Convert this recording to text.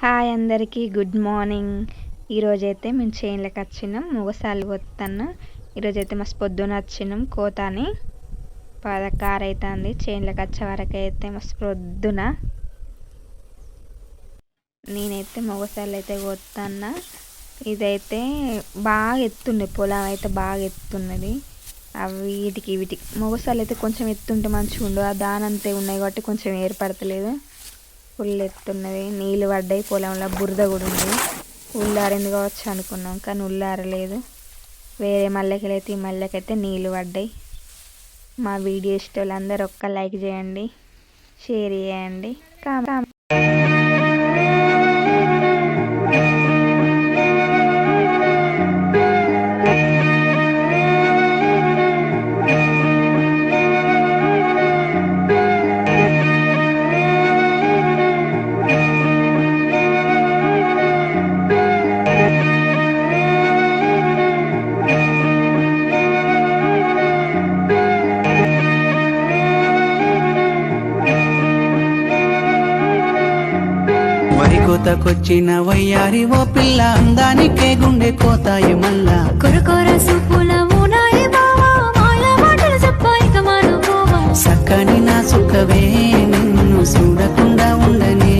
Hi అందరికీ good morning. ఈరోజైతే మేము చేనులకు వచ్చినాం మొగసాలు కొత్తన్న ఈరోజైతే మస్తు పొద్దున వచ్చినాం కోత అని పదకారు అవుతుంది చేనులకు వచ్చే వరకు అయితే మస్తు పొద్దున. నేనైతే మొగసాలు అయితే కొత్తన్న ఇదైతే బాగా ఎత్తుండే పొలం అయితే బాగా ఎత్తున్నది. అవి వీటికి వీటికి మొగసాలు అయితే కొంచెం ఎత్తుంటే మంచిగా ఉండవు ఆ దానంతే ఉన్నాయి కాబట్టి కొంచెం ఏర్పడతలేదు. ఫుల్ ఎత్తున్నది నీళ్ళు పడ్డాయి. పొలంలో బురద కూడా ఉంది. ఉల్లారింది కావచ్చు అనుకున్నాం కానీ ఉల్లారలేదు వేరే మల్లెకలు అయితే ఈ మల్లెకైతే నీళ్ళు పడ్డాయి. మా వీడియో ఇష్టం అందరూ ఒక్క లైక్ చేయండి. షేర్ చేయండి. కామెంట్ వరి కోతకొచ్చిన వయ్యారి ఓ పిల్ల అందానికే గుండె కోతాయి మల్లా కొరకొర సూపుల ఊనాయి బావా మాయ మాటలు చెప్పాయి కమాను సక్కని నా సుఖవే నిన్ను చూడకుండా ఉండని